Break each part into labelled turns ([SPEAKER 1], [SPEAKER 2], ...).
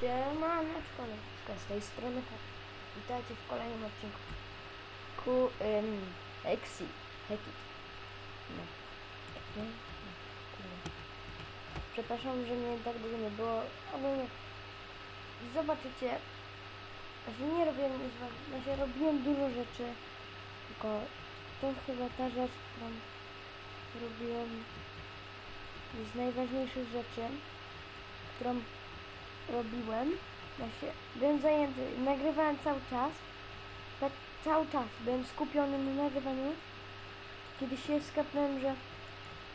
[SPEAKER 1] Siemaneczko, Leszka, z tej strony tak. Witajcie w kolejnym odcinku. Ku, ym, Exi, Hekit. No. No. Przepraszam, że mnie tak długo nie było. Ogólnie zobaczycie, że nie robiłem nic. Znaczy robiłem dużo rzeczy, tylko to chyba ta rzecz, którą robiłem z najważniejszych rzeczy, którą robiłem. Się, byłem zajęty, nagrywałem cały czas. Tak cały czas byłem skupiony na nagrywaniu. Kiedy się skapnąłem, że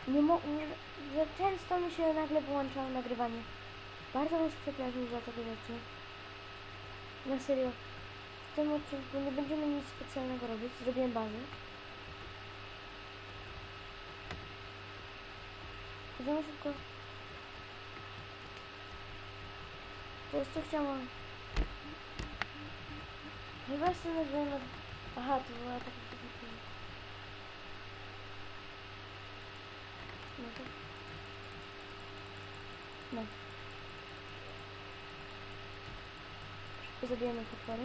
[SPEAKER 1] nie mo- nie, że często mi się nagle wyłączało nagrywanie. Bardzo was przepraszam za takie rzeczy. Na serio. W tym odcinku nie będziemy nic specjalnego robić. Zrobiłem bazę. Chodźmy szybko. To jest co chciałam. Chyba sobie nazwałem... Aha, to była taka... No to... No. Szybko zabijamy potwory.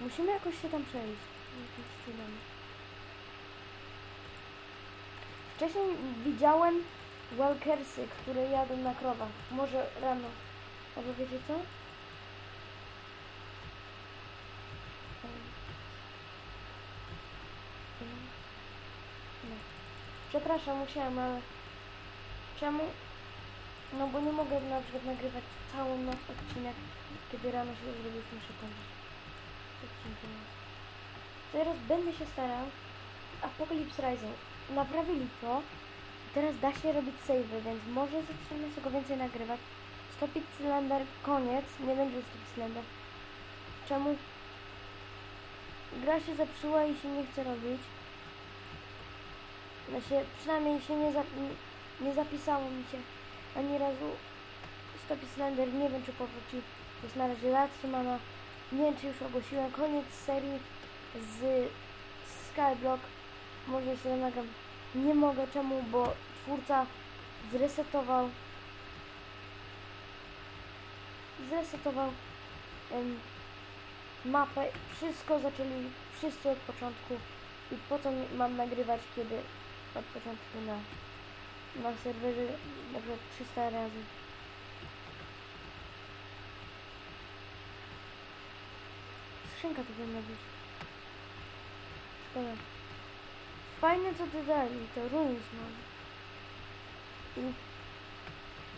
[SPEAKER 1] Musimy jakoś się tam przejść. Jakimś cudem. Wcześniej widziałem walkersy, które jadą na krowach. Może rano. Albo wiecie co? Przepraszam, musiałem, ale czemu? No bo nie mogę na przykład nagrywać całą noc odcinek, kiedy rano się zrobić muszę kończyć. Teraz będę się starał. Apocalypse Rising. Naprawili to. Teraz da się robić savey, więc może zaczniemy tego więcej nagrywać. Stopić cylinder, koniec. Nie będzie już stopić cylinder. Czemu? Gra się zepsuła i się nie chce robić. Znaczy, przynajmniej się nie, zap- nie- nie zapisało mi się ani razu stopić cylinder. Nie wiem, czy powróci. Jest na razie zatrzymana. Nie wiem, czy już ogłosiłem koniec serii z Skyblock. Może sobie nagram. Nie mogę, czemu? Bo twórca zresetował zresetował em, mapę. Wszystko zaczęli wszyscy od początku. I po co mam nagrywać, kiedy od początku na, na serwerze na przykład 300 razy. Skrzynka to powinna być. Szkoda. Fajne co dodali, to mam. I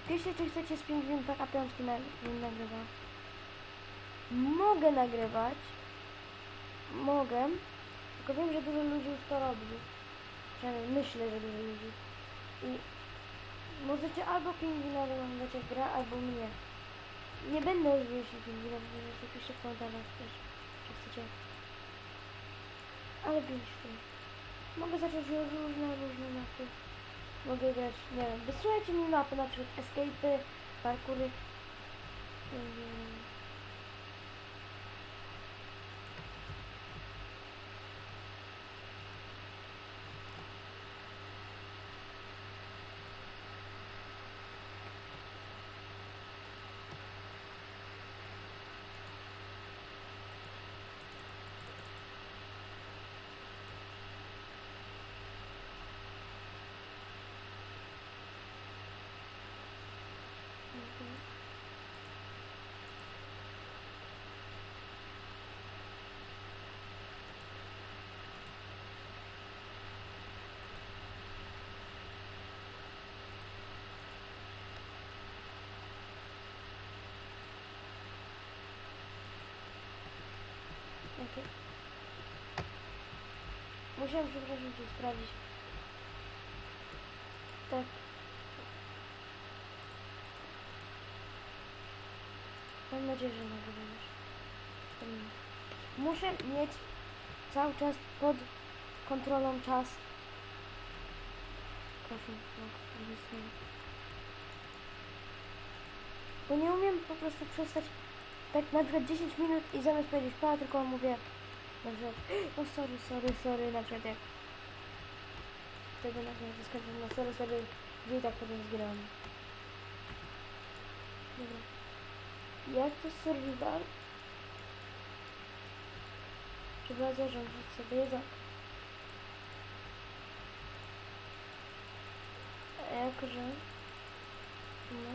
[SPEAKER 1] piszcie czy chcecie z pingwin taka piątki na, nagrywa. Mogę nagrywać. Mogę. Tylko wiem, że dużo ludzi już to robi. Przynajmniej myślę, że dużo ludzi. I możecie albo pingwina oglądać jak gra, albo mnie. Nie będę jeśli pingwina oglądać, piszcie w komentarzach też, czy chcecie. Ale piszcie. Mogę zacząć różne, różne mapy. Mogę grać, nie wiem, wysyłajcie mi mapy, na przykład escape'y, parkury. Ym, mhm. Okej. Musiałem, przepraszam, cię sprawdzić. Tak. Mam nadzieję, że nagrywam już. Muszę mieć cały czas pod kontrolą czas. Proszę, no. Bo nie umiem po prostu przestać tak na przykład 10 minut i zamiast powiedzieć pa, tylko mówię na przykład no sorry, sorry, sorry, na przykład jak wtedy na przykład skończę no sorry, sorry, że i tak potem zgrałem. Dobra. Jak to survival? Trzeba zarządzić sobie jedzonko. A jakże? No.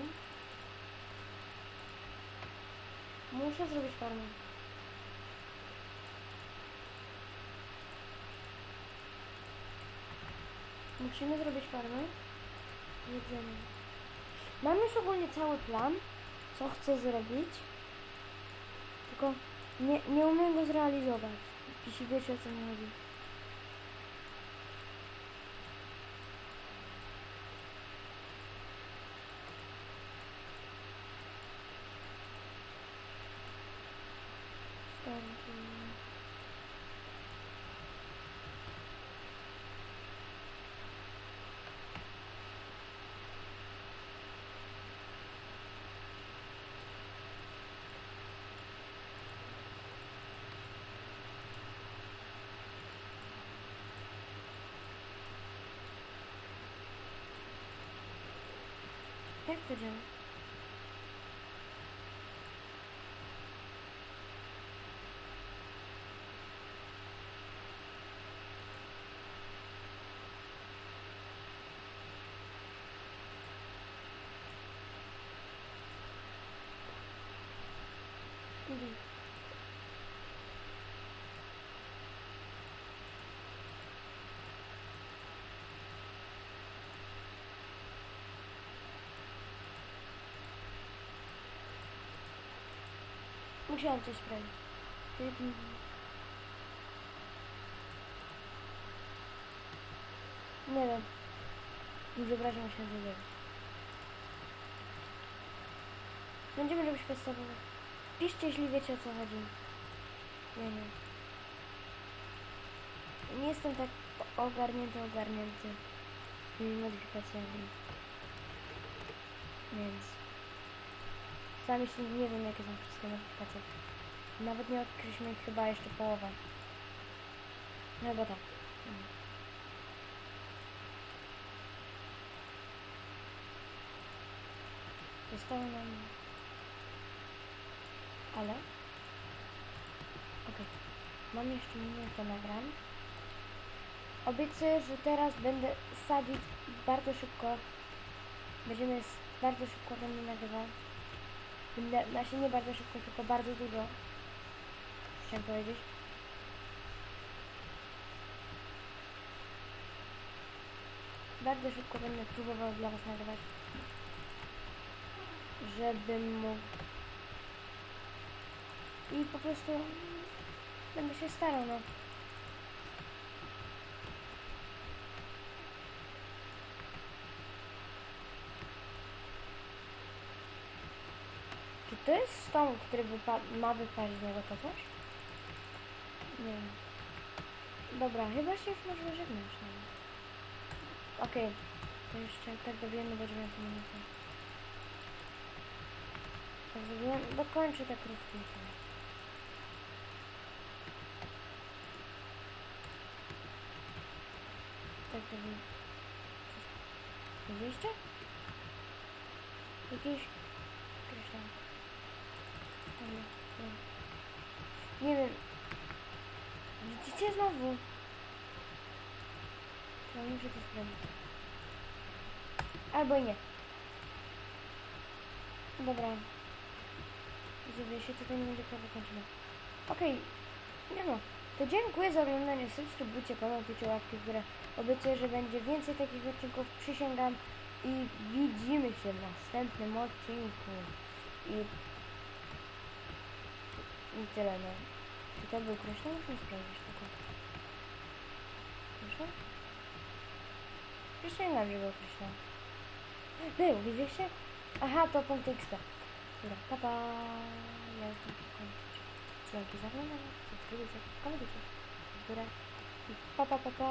[SPEAKER 1] Muszę zrobić farmę. Musimy zrobić farmę. Jedzenie. Mam już ogólnie cały plan, co chcę zrobić. Tylko nie, nie umiem go zrealizować. Jeśli wiecie o co mi chodzi. Jak to Musiałam coś sprawdzić. Mhm. Nie wiem. Przepraszam się za wiele. Będziemy robić podstawowe. Piszcie, jeśli wiecie o co chodzi. Nie. Nie jestem tak ogarnięty, ogarnięty z modyfikacjami. Więc sam jeszcze nie wiem jakie są wszystkie modyfikacje. Nawet nie odkryliśmy ich chyba jeszcze połowę. No chyba tak. Zostało nam... Ale... Okej. Mam jeszcze minutę nagrań. Obiecuję, że teraz będę sadzić bardzo szybko. Będziemy bardzo szybko będę nagrywał. Będę, znaczy nie bardzo szybko, tylko bardzo dużo. Chciałem powiedzieć. Bardzo szybko będę próbował dla Was nagrywać. Żebym mógł. I po prostu będę się starał, no. To jest stąd, który wypa- ma wypaść z niego to coś? Nie wiem. Dobra, chyba się już może żegnać. No. Okej, to jeszcze tak dowiemy do 9 minuty. Tak zrobiłem, dokończę te krótkie. Tak robię. Widzieliście? Jakieś... Określam. Dobra, dobra. Nie wiem. Widzicie znowu? To muszę to sprawdzić. Albo nie. Dobra. Zrobię się, to ten będzie prawie kończymy. Okej. Nie no. To dziękuję za oglądanie. Subskrybujcie, komentujcie łapki w górę. Obiecuję, że będzie więcej takich odcinków. Przysięgam. I widzimy się w następnym odcinku. I... I tyle no. Czy to był kreślą? Muszę sprawdzić tylko. Proszę? Przysięgam, że był kreślą. Był, widzieliście? Aha, to punkt XP. Dobra, pa pa. Ja już muszę kończyć. Dzięki za oglądanie. Subskrybujcie, komentujcie. W górę. Pa pa pa pa.